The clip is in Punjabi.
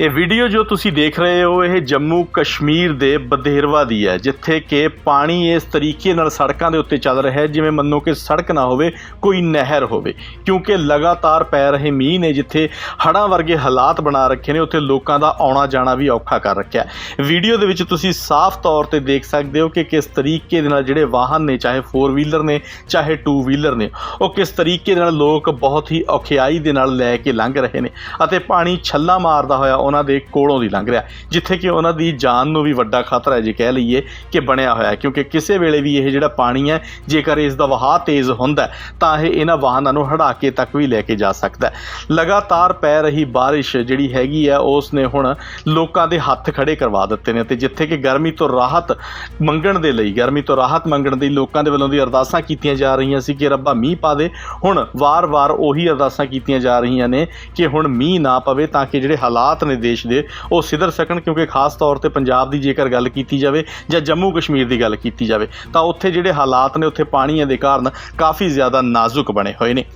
ਇਹ ਵੀਡੀਓ ਜੋ ਤੁਸੀਂ ਦੇਖ ਰਹੇ ਹੋ, ਇਹ ਜੰਮੂ ਕਸ਼ਮੀਰ ਦੇ ਬਧੇਰਵਾ ਦੀ ਹੈ, ਜਿੱਥੇ ਕਿ ਪਾਣੀ ਇਸ ਤਰੀਕੇ ਨਾਲ ਸੜਕਾਂ ਦੇ ਉੱਤੇ ਚੱਲ ਰਿਹਾ ਹੈ, ਜਿਵੇਂ ਮੰਨੋ ਕਿ ਸੜਕ ਨਾ ਹੋਵੇ, ਕੋਈ ਨਹਿਰ ਹੋਵੇ। ਕਿਉਂਕਿ ਲਗਾਤਾਰ ਪੈ ਰਹੇ ਮੀਂਹ ਨੇ ਜਿੱਥੇ ਹੜ੍ਹਾਂ ਵਰਗੇ ਹਾਲਾਤ ਬਣਾ ਰੱਖੇ ਨੇ, ਉੱਥੇ ਲੋਕਾਂ ਦਾ ਆਉਣਾ ਜਾਣਾ ਵੀ ਔਖਾ ਕਰ ਰੱਖਿਆ ਵੀਡੀਓ ਦੇ ਵਿੱਚ ਤੁਸੀਂ ਸਾਫ਼ ਤੌਰ ਤੇ ਦੇਖ ਸਕਦੇ ਹੋ ਕਿ ਕਿਸ ਤਰੀਕੇ ਦੇ ਨਾਲ ਜਿਹੜੇ ਵਾਹਨ ਨੇ, ਚਾਹੇ 4 ਵੀਲਰ ਨੇ, ਚਾਹੇ 2 ਵੀਲਰ ਨੇ, ਉਹ ਕਿਸ ਤਰੀਕੇ ਦੇ ਨਾਲ ਲੋਕ ਬਹੁਤ ਹੀ ਔਖਿਆਈ ਦੇ ਨਾਲ ਲੈ ਕੇ ਲੰਘ ਰਹੇ ਨੇ ਅਤੇ ਪਾਣੀ ਛੱਲਾ ਮਾਰਦਾ ਹੋਇਆ ਉਹਨਾਂ ਦੇ ਕੋਲੋਂ ਦੀ ਲੰਘ ਰਿਹਾ। ਜਿੱਥੇ ਕਿ ਉਹਨਾਂ ਦੀ ਜਾਨ ਨੂੰ ਵੀ ਵੱਡਾ ਖਤਰਾ ਹੈ ਜੇ ਕਹਿ ਲਈਏ ਕਿ ਬਣਿਆ ਹੋਇਆ ਹੈ, ਕਿਉਂਕਿ ਕਿਸੇ ਵੇਲੇ ਵੀ ਇਹ ਜਿਹੜਾ ਪਾਣੀ ਹੈ, ਜੇਕਰ ਇਸ ਦਾ ਵਹਾਅ ਤੇਜ਼ ਹੁੰਦਾ ਤਾਂ ਇਹ ਇਹਨਾਂ ਵਾਹਨਾਂ ਨੂੰ ਹੜਾਕੇ ਤੱਕ ਵੀ ਲੈ ਕੇ ਜਾ ਸਕਦਾ ਹੈ। ਲਗਾਤਾਰ ਪੈ ਰਹੀ ਬਾਰਿਸ਼ ਜਿਹੜੀ ਹੈਗੀ ਹੈ, ਉਸ ਨੇ ਹੁਣ ਲੋਕਾਂ ਦੇ ਹੱਥ ਖੜੇ ਕਰਵਾ ਦਿੱਤੇ ਨੇ ਤੇ ਜਿੱਥੇ ਕਿ ਗਰਮੀ ਤੋਂ ਰਾਹਤ ਮੰਗਣ ਦੇ ਲਈ, ਗਰਮੀ ਤੋਂ ਰਾਹਤ ਮੰਗਣ ਦੀ ਲੋਕਾਂ ਦੇ ਵੱਲੋਂ ਦੀ ਅਰਦਾਸਾਂ ਕੀਤੀਆਂ ਜਾ ਰਹੀਆਂ ਸੀ ਕਿ ਰੱਬਾ ਮੀਂਹ ਪਾ ਦੇ। ਹੁਣ ਵਾਰ-ਵਾਰ ਉਹੀ ਅਰਦਾਸਾਂ ਕੀਤੀਆਂ ਜਾ ਰਹੀਆਂ ਨੇ ਕਿ ਹੁਣ ਮੀਂਹ ਨਾ ਪਵੇ ਤਾਂ ਕਿ ਜਿਹੜੇ ਹਾਲਾਤ ਨੇ ਦੇਸ਼ ਦੇ ਉਹ ਸਿਧਰ ਸਕਣ ਕਿਉਂਕਿ ਖਾਸ ਤੌਰ ਤੇ ਪੰਜਾਬ ਦੀ ਜੇਕਰ ਗੱਲ ਕੀਤੀ ਜਾਵੇ ਜਾਂ ਜੰਮੂ ਕਸ਼ਮੀਰ ਦੀ ਗੱਲ ਕੀਤੀ ਜਾਵੇ, ਤਾਂ ਉੱਥੇ ਜਿਹੜੇ ਹਾਲਾਤ ਨੇ, ਉੱਥੇ ਪਾਣੀਆਂ ਦੇ ਕਾਰਨ ਕਾਫੀ ਜ਼ਿਆਦਾ ਨਾਜ਼ੁਕ ਬਣੇ ਹੋਏ ਨੇ।